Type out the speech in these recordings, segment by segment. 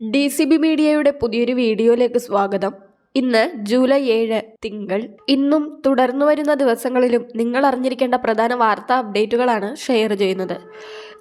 D C B മീഡിയയുടെ പുതിയൊരു വീഡിയോയിലേക്ക് സ്വാഗതം. ഇന്ന് ജൂലൈ ഏഴ് തിങ്കൾ. ഇന്നും തുടർന്നു വരുന്ന ദിവസങ്ങളിലും നിങ്ങൾ അറിഞ്ഞിരിക്കേണ്ട പ്രധാന വാർത്താ അപ്ഡേറ്റുകളാണ് ഷെയർ ചെയ്യുന്നത്.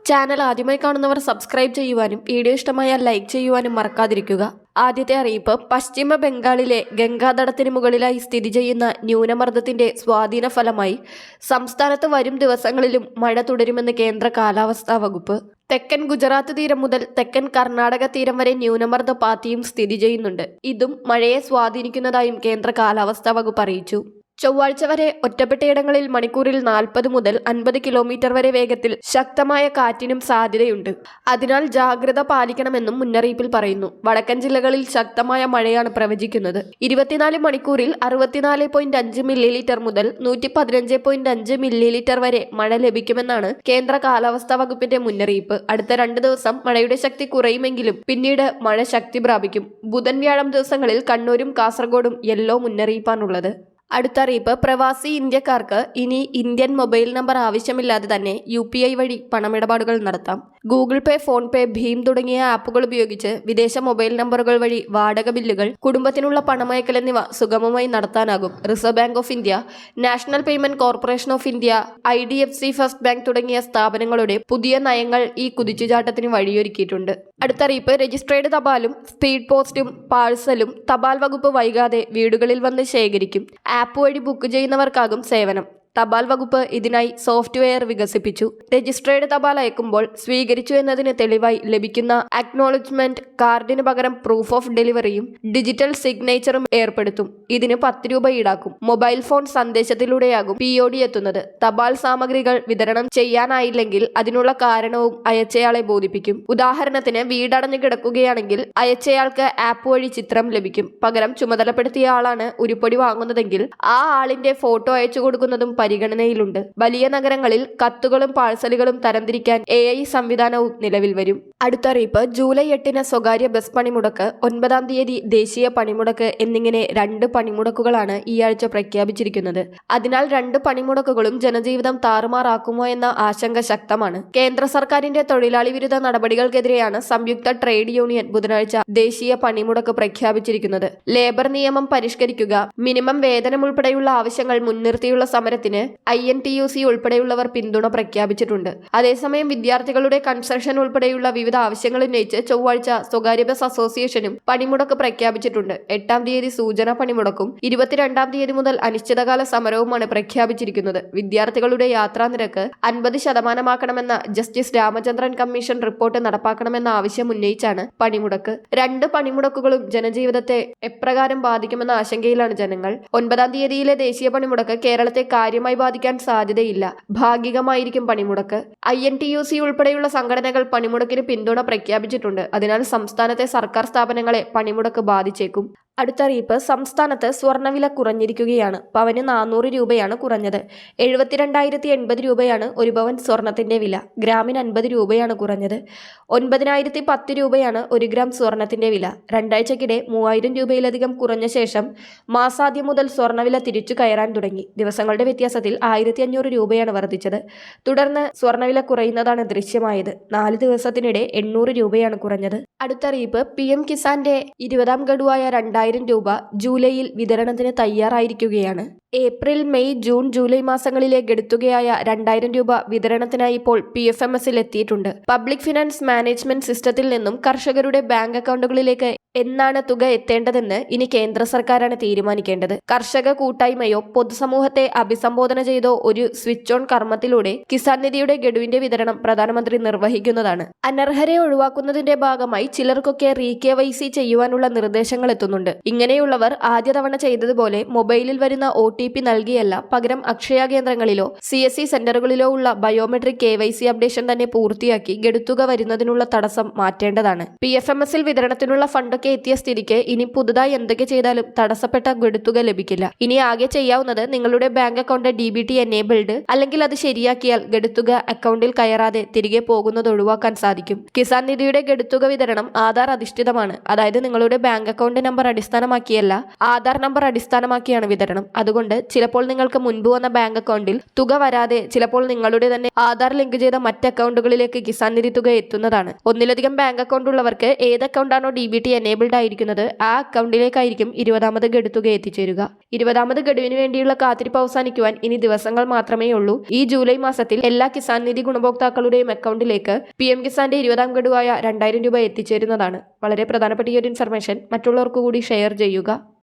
ചാനൽ ആദ്യമായി കാണുന്നവർ സബ്സ്ക്രൈബ് ചെയ്യുവാനും വീഡിയോ ഇഷ്ടമായാൽ ലൈക്ക് ചെയ്യുവാനും മറക്കാതിരിക്കുക. ആദ്യത്തെ അറിയിപ്പ് പശ്ചിമ ബംഗാളിലെ ഗംഗാതടത്തിന് മുകളിലായി സ്ഥിതി ചെയ്യുന്ന ന്യൂനമർദ്ദത്തിന്റെ സ്വാധീന ഫലമായി സംസ്ഥാനത്ത് വരും ദിവസങ്ങളിലും മഴ തുടരുമെന്ന് കേന്ദ്ര കാലാവസ്ഥാ വകുപ്പ്. തെക്കൻ ഗുജറാത്ത് തീരം മുതൽ തെക്കൻ കർണാടക തീരം വരെ ന്യൂനമർദ്ദ പാത്തിയും സ്ഥിതി ചെയ്യുന്നുണ്ട്. ഇതും മഴയെ സ്വാധീനിക്കുന്നതായും കേന്ദ്ര കാലാവസ്ഥാ വകുപ്പ് അറിയിച്ചു. ചൊവ്വാഴ്ച വരെ ഒറ്റപ്പെട്ടയിടങ്ങളിൽ മണിക്കൂറിൽ നാൽപ്പത് മുതൽ അൻപത് കിലോമീറ്റർ വരെ വേഗത്തിൽ ശക്തമായ കാറ്റിനും സാധ്യതയുണ്ട്. അതിനാൽ ജാഗ്രത പാലിക്കണമെന്നും മുന്നറിയിപ്പിൽ പറയുന്നു. വടക്കൻ ജില്ലകളിൽ ശക്തമായ മഴയാണ് പ്രവചിക്കുന്നത്. ഇരുപത്തിനാല് മണിക്കൂറിൽ അറുപത്തിനാല് പോയിന്റ് അഞ്ച് മില്ലി മുതൽ നൂറ്റി പതിനഞ്ച് പോയിന്റ് അഞ്ച് മില്ലി വരെ മഴ ലഭിക്കുമെന്നാണ് കേന്ദ്ര കാലാവസ്ഥാ വകുപ്പിന്റെ മുന്നറിയിപ്പ്. അടുത്ത രണ്ട് ദിവസം മഴയുടെ ശക്തി കുറയുമെങ്കിലും പിന്നീട് മഴ ശക്തി പ്രാപിക്കും. ബുധൻ വ്യാഴം ദിവസങ്ങളിൽ കണ്ണൂരും കാസർഗോഡും യെല്ലോ മുന്നറിയിപ്പാണുള്ളത്. അടുത്ത അറിയിപ്പ് പ്രവാസി ഇന്ത്യക്കാർക്ക് ഇനി ഇന്ത്യൻ മൊബൈൽ നമ്പർ ആവശ്യമില്ലാതെ തന്നെ യു വഴി പണമിടപാടുകൾ നടത്താം. ഗൂഗിൾ പേ ഫോൺ പേ ഭീം തുടങ്ങിയ ആപ്പുകൾ ഉപയോഗിച്ച് വിദേശ മൊബൈൽ നമ്പറുകൾ വഴി വാടക ബില്ലുകൾ കുടുംബത്തിനുള്ള പണമയക്കൽ എന്നിവ സുഗമമായി നടത്താനാകും. Reserve Bank of India National Payment Corporation of India I D F C First Bank തുടങ്ങിയ സ്ഥാപനങ്ങളുടെ പുതിയ നയങ്ങൾ ഈ കുതിച്ചുചാട്ടത്തിന് വഴിയൊരുക്കിയിട്ടുണ്ട്. അടുത്തറിയിപ്പ് രജിസ്ട്രേഡ് തപാലും സ്പീഡ് പോസ്റ്റും പാഴ്സലും തപാൽ വകുപ്പ് വൈകാതെ വീടുകളിൽ വന്ന് ശേഖരിക്കും. ആപ്പ് വഴി ബുക്ക് ചെയ്യുന്നവർക്കാകും സേവനം. തപാൽ വകുപ്പ് ഇതിനായി സോഫ്റ്റ്വെയർ വികസിപ്പിച്ചു. രജിസ്ട്രേഡ് തപാൽ അയക്കുമ്പോൾ സ്വീകരിച്ചു എന്നതിന് തെളിവായി ലഭിക്കുന്ന അക്നോളജ്മെന്റ് കാർഡിന് പകരം പ്രൂഫ് ഓഫ് ഡെലിവറിയും ഡിജിറ്റൽ സിഗ്നേച്ചറും ഏർപ്പെടുത്തും. ഇതിന് പത്ത് രൂപ ഈടാക്കും. മൊബൈൽ ഫോൺ സന്ദേശത്തിലൂടെയാകും പി ഒ ഡി എത്തുന്നത്. തപാൽ സാമഗ്രികൾ വിതരണം ചെയ്യാനായില്ലെങ്കിൽ അതിനുള്ള കാരണവും അയച്ചയാളെ ബോധിപ്പിക്കും. ഉദാഹരണത്തിന് വീടടഞ്ഞു കിടക്കുകയാണെങ്കിൽ അയച്ചയാൾക്ക് ആപ്പ് വഴി ചിത്രം ലഭിക്കും. പകരം ചുമതലപ്പെടുത്തിയ ആളാണ് ഉരുപ്പടി വാങ്ങുന്നതെങ്കിൽ ആ ആളിന്റെ ഫോട്ടോ അയച്ചു കൊടുക്കുന്നതും പരിഗണനയിലുണ്ട്. വലിയ നഗരങ്ങളിൽ കത്തുകളും പാഴ്സലുകളും തരംതിരിക്കാൻ എ ഐ സംവിധാനവും നിലവിൽ വരും. അടുത്തറിയിപ്പ് ജൂലൈ എട്ടിന് സ്വകാര്യ ബസ് പണിമുടക്ക് ഒൻപതാം തീയതി ദേശീയ പണിമുടക്ക് എന്നിങ്ങനെ രണ്ട് പണിമുടക്കുകളാണ് ഈ ആഴ്ച പ്രഖ്യാപിച്ചിരിക്കുന്നത്. അതിനാൽ രണ്ട് പണിമുടക്കുകളും ജനജീവിതം താറുമാറാക്കുമോ എന്ന ആശങ്ക ശക്തമാണ്. കേന്ദ്ര സർക്കാരിന്റെ തൊഴിലാളി വിരുദ്ധ നടപടികൾക്കെതിരെയാണ് സംയുക്ത ട്രേഡ് യൂണിയൻ ബുധനാഴ്ച ദേശീയ പണിമുടക്ക് പ്രഖ്യാപിച്ചിരിക്കുന്നത്. ലേബർ നിയമം പരിഷ്കരിക്കുക മിനിമം വേതനം ഉൾപ്പെടെയുള്ള ആവശ്യങ്ങൾ മുൻനിർത്തിയുള്ള സമരത്തിന് I N T U C ഉൾപ്പെടെയുള്ളവർ പിന്തുണ പ്രഖ്യാപിച്ചിട്ടുണ്ട്. അതേസമയം വിദ്യാർത്ഥികളുടെ കൺസ്ട്രക്ഷൻ ഉൾപ്പെടെയുള്ള വിവിധ ആവശ്യങ്ങൾ ഉന്നയിച്ച് ചൊവ്വാഴ്ച സ്വകാര്യ ബസ് അസോസിയേഷനും പണിമുടക്ക് പ്രഖ്യാപിച്ചിട്ടുണ്ട്. എട്ടാം തീയതി സൂചന പണിമുടക്കും ഇരുപത്തിരണ്ടാം തീയതി മുതൽ അനിശ്ചിതകാല സമരവുമാണ് പ്രഖ്യാപിച്ചിരിക്കുന്നത്. വിദ്യാർത്ഥികളുടെ യാത്രാ നിരക്ക് അൻപത് ശതമാനമാക്കണമെന്ന ജസ്റ്റിസ് രാമചന്ദ്രൻ കമ്മീഷൻ റിപ്പോർട്ട് നടപ്പാക്കണമെന്ന ആവശ്യം ഉന്നയിച്ചാണ് പണിമുടക്ക്. രണ്ട് പണിമുടക്കുകളും ജനജീവിതത്തെ എപ്രകാരം ബാധിക്കുമെന്ന ആശങ്കയിലാണ് ജനങ്ങൾ. ഒൻപതാം തീയതിയിലെ ദേശീയ പണിമുടക്ക് കേരളത്തെ കാര്യമായി ബാധിക്കാൻ സാധ്യതയില്ല. ഭാഗികമായിരിക്കും പണിമുടക്ക്. I N T U C ഉൾപ്പെടെയുള്ള സംഘടനകൾ പണിമുടക്കിന് പിന്തുണ പ്രഖ്യാപിച്ചിട്ടുണ്ട്. അതിനാൽ സംസ്ഥാനത്തെ സർക്കാർ സ്ഥാപനങ്ങളെ പണിമുടക്ക് ബാധിച്ചേക്കും. അടുത്ത അറിയിപ്പ് സംസ്ഥാനത്ത് സ്വർണവില കുറഞ്ഞിരിക്കുകയാണ്. പവന് നാനൂറ് രൂപയാണ് കുറഞ്ഞത്. എഴുപത്തിരണ്ടായിരത്തി എൺപത് രൂപയാണ് ഒരു പവൻ സ്വർണത്തിന്റെ വില. ഗ്രാമിന് അൻപത് രൂപയാണ് കുറഞ്ഞത്. ഒൻപതിനായിരത്തി പത്ത് രൂപയാണ് ഒരു ഗ്രാം സ്വർണത്തിന്റെ വില. രണ്ടാഴ്ചക്കിടെ മൂവായിരം രൂപയിലധികം കുറഞ്ഞ ശേഷം മാസാദ്യം മുതൽ സ്വർണവില തിരിച്ചു കയറാൻ തുടങ്ങി. ദിവസങ്ങളുടെ വ്യത്യാസത്തിൽ ആയിരത്തി അഞ്ഞൂറ് രൂപയാണ് വർദ്ധിച്ചത്. തുടർന്ന് സ്വർണവില കുറയുന്നതാണ് ദൃശ്യമായത്. നാല് ദിവസത്തിനിടെ എണ്ണൂറ് രൂപയാണ് കുറഞ്ഞത്. അടുത്തറിയിപ്പ് പി എം കിസാന്റെ ഇരുപതാം ഗഡുവായ രണ്ടായിരം രൂപ ജൂലൈയിൽ വിതരണത്തിന് തയ്യാറായിരിക്കുകയാണ്. ഏപ്രിൽ മെയ് ജൂൺ ജൂലൈ മാസങ്ങളിലെ ഗഡുത്തുകയായ രണ്ടായിരം രൂപ വിതരണത്തിനായി ഇപ്പോൾ പി എഫ് എം എസിൽ എത്തിയിട്ടുണ്ട്. പബ്ലിക് ഫിനാൻസ് മാനേജ്മെന്റ് സിസ്റ്റത്തിൽ നിന്നും കർഷകരുടെ ബാങ്ക് അക്കൗണ്ടുകളിലേക്ക് എന്നാണ് തുക എത്തേണ്ടതെന്ന് ഇനി കേന്ദ്ര സർക്കാരാണ് തീരുമാനിക്കേണ്ടത്. കർഷക കൂട്ടായ്മയോ പൊതുസമൂഹത്തെ അഭിസംബോധന ചെയ്തോ ഒരു സ്വിച്ച് ഓൺ കർമ്മത്തിലൂടെ കിസാൻ നിധിയുടെ ഗഡുവിന്റെ വിതരണം പ്രധാനമന്ത്രി നിർവഹിക്കുന്നതാണ്. അനർഹരെ ഒഴിവാക്കുന്നതിന്റെ ഭാഗമായി ചിലർക്കൊക്കെ റീ കെ വൈ സി ചെയ്യുവാനുള്ള നിർദ്ദേശങ്ങൾ എത്തുന്നുണ്ട്. ഇങ്ങനെയുള്ളവർ ആദ്യ തവണ ചെയ്തതുപോലെ മൊബൈലിൽ വരുന്ന ഒ ടി പി നൽകിയല്ല പകരം അക്ഷയ കേന്ദ്രങ്ങളിലോ സി എസ് സി സെന്ററുകളിലോ ഉള്ള biometric K Y C updation തന്നെ പൂർത്തിയാക്കി ഗഡുത്തുക വരുന്നതിനുള്ള തടസ്സം മാറ്റേണ്ടതാണ്. പി എഫ് എം എസിൽ വിതരണത്തിനുള്ള ഫണ്ട് തുകകളൊക്കെ എത്തിയ സ്ഥിതിക്ക് ഇനി പുതുതായി എന്തൊക്കെ ചെയ്താലും തടസ്സപ്പെട്ട ഗഡുത്തുക ലഭിക്കില്ല. ഇനി ആകെ ചെയ്യാവുന്നത് നിങ്ങളുടെ bank account D B T enabled അല്ലെങ്കിൽ അത് ശരിയാക്കിയാൽ ഗഡുത്തുക അക്കൗണ്ടിൽ കയറാതെ തിരികെ പോകുന്നത് ഒഴിവാക്കാൻ സാധിക്കും. കിസാൻ നിധിയുടെ ഗഡുത്തുക വിതരണം ആധാർ അധിഷ്ഠിതമാണ്. അതായത് നിങ്ങളുടെ ബാങ്ക് അക്കൗണ്ട് നമ്പർ അടിസ്ഥാനമാക്കിയല്ല ആധാർ നമ്പർ അടിസ്ഥാനമാക്കിയാണ് വിതരണം. അതുകൊണ്ട് ചിലപ്പോൾ നിങ്ങൾക്ക് മുൻപ് വന്ന ബാങ്ക് അക്കൗണ്ടിൽ തുക വരാതെ ചിലപ്പോൾ നിങ്ങളുടെ തന്നെ ആധാർ ലിങ്ക് ചെയ്ത മറ്റ് അക്കൗണ്ടുകളിലേക്ക് കിസാൻ നിധി തുക എത്തുന്നതാണ്. ഒന്നിലധികം ബാങ്ക് അക്കൗണ്ട് ഉള്ളവർക്ക് ഏത് അക്കൗണ്ടാണോ ഡി ബി ടി എനേബിൾഡ് ആയിരിക്കുന്നത് ആ അക്കൗണ്ടിലേക്കായിരിക്കും ഇരുപതാമത് ഗഡു തുക എത്തിച്ചേരുക. ഇരുപതാമത് ഗഡുവിന് വേണ്ടിയുള്ള കാത്തിരിപ്പ് അവസാനിക്കുവാൻ ഇനി ദിവസങ്ങൾ മാത്രമേ ഉള്ളൂ. ഈ ജൂലൈ മാസത്തിൽ എല്ലാ കിസാൻ നിധി ഗുണഭോക്താക്കളുടെയും അക്കൗണ്ടിലേക്ക് പി എം കിസാന്റെ ഇരുപതാം ഗഡുവായ രണ്ടായിരം രൂപ എത്തിച്ചേരുന്നതാണ്. വളരെ പ്രധാനപ്പെട്ട ഈ ഒരു ഇൻഫർമേഷൻ മറ്റുള്ളവർക്ക് കൂടി ഷെയർ ചെയ്യുക.